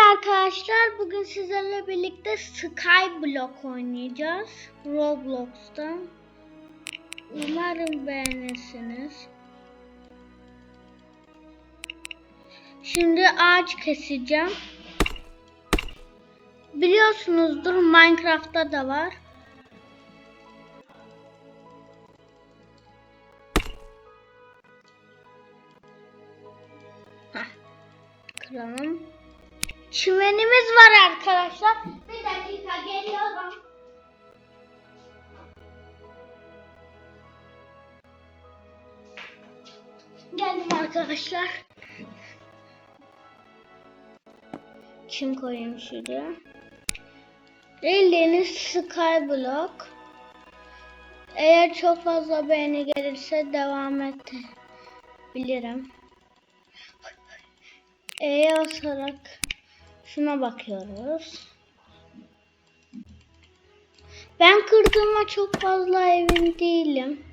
Merhaba arkadaşlar. Bugün sizlerle birlikte Skyblock oynayacağız. Roblox'ta. Umarım beğenirsiniz. Şimdi ağaç keseceğim. Biliyorsunuzdur Minecraft'ta da var. Hah. Kıralım. Çimenimiz var arkadaşlar. Bir dakika geliyorum. Geldim arkadaşlar. Çim koyayım şuraya. Bildiğiniz Skyblock. Eğer çok fazla beğeni gelirse devam edebilirim. E'ye basarak şuna bakıyoruz. Ben kırdığıma çok fazla emin değilim.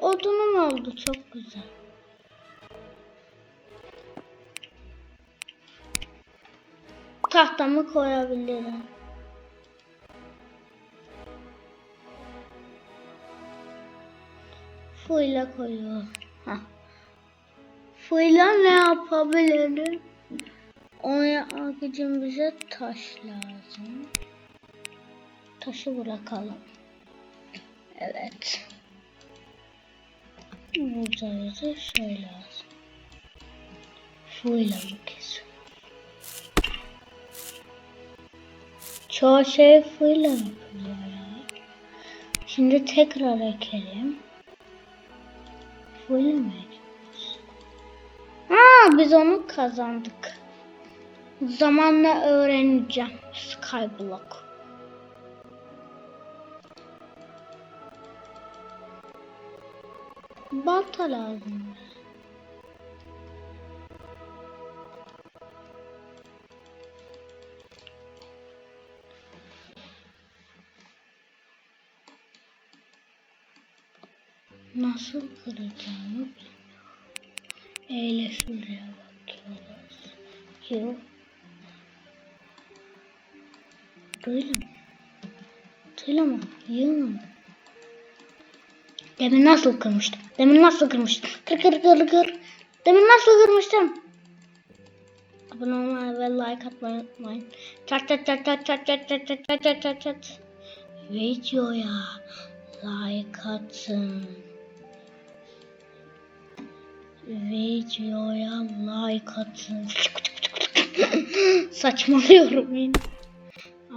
Odunum oldu çok güzel. Tahtamı koyabilirim. Fuyla koyuyor. Hah. Fuyla ne yapabilirim? Onu yapmak için bize taş lazım. Taşı bırakalım. Evet. Burada da şey lazım. Fuyla mı kesiyor? Çoğu şey fuyla yapılıyor ya. Şimdi tekrar ekelim. Mü ekiyoruz? Ha biz onu kazandık. Zamanla öğreneceğim. Skyblock. Balta lazım. Nasıl kıracağımı bilmiyorum. Eyle şuraya bakıyoruz. Yok. Böyle mi? Mi? Yok mu? Demin nasıl kırmıştım? Demin nasıl kırmıştım? Kır kır kır kır. Demin nasıl kırmıştım? Abone olmayı ve like atmayı unutmayın. Çat çat çat çat çat çat çat çat çat çat çat. Videoya like atın. Videoya like atın. Saçmalıyorum yine.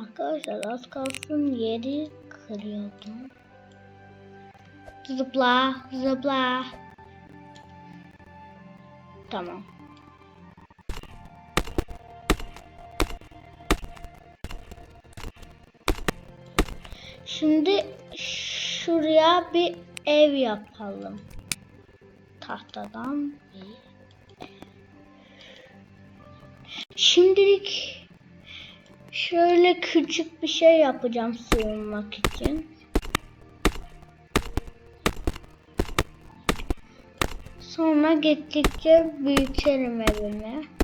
Arkadaşlar az kalsın yeri kırıyordum. Zıpla, zıpla. Tamam. Şimdi şuraya bir ev yapalım. Tahtadan. Şimdilik şöyle küçük bir şey yapacağım sığınmak için. Sonra gittikçe büyüterim evimi.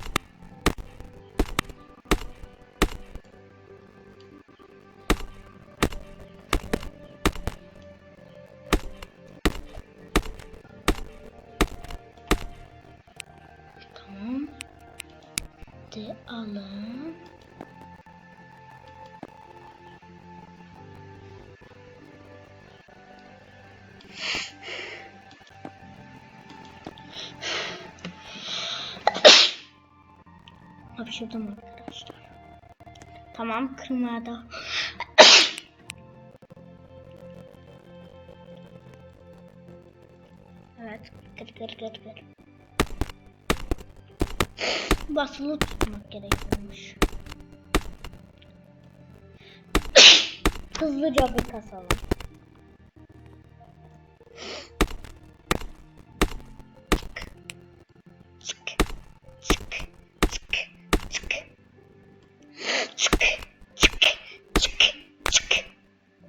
Hapşırdım arkadaşlar. Tamam kırmaya da. evet kır kır kır kır. Basılı tutmak gerekiyormuş. Hızlıca bir kasalım.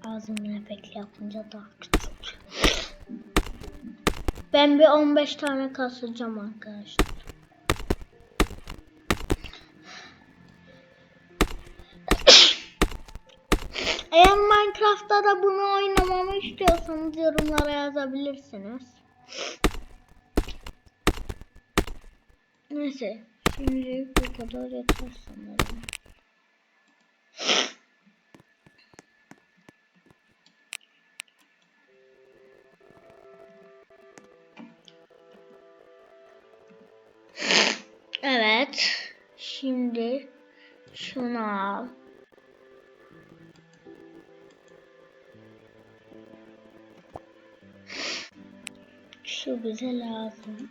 Ağzımın efekti yapınca daha oluyor. Ben bir 15 tane kasacağım arkadaşlar. Minecraft'ta da bunu oynamamı istiyorsanız yorumlara yazabilirsiniz. Neyse. Şimdi bu kadar yeter sanırım. Şu bize lazım.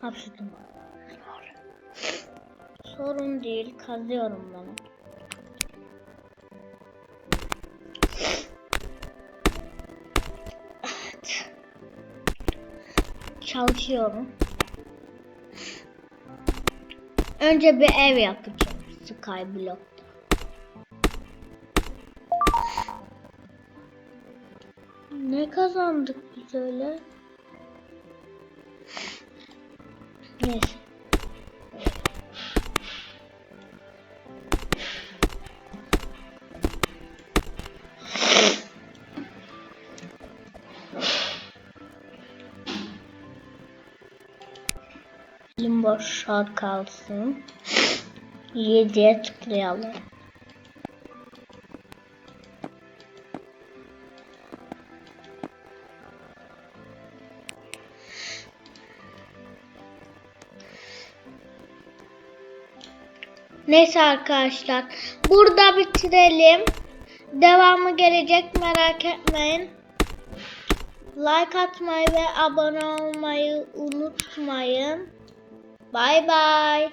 Hapşırdım. Sorun değil, kazıyorum ben. Çalışıyorum. Önce bir ev yapacağım Skyblock'ta. Ne kazandık biz öyle? Neyse. Limbo şart kalsın. 7'ye tıklayalım. Neyse arkadaşlar. Burada bitirelim. Devamı gelecek merak etmeyin. Like atmayı ve abone olmayı unutmayın. Bye bye.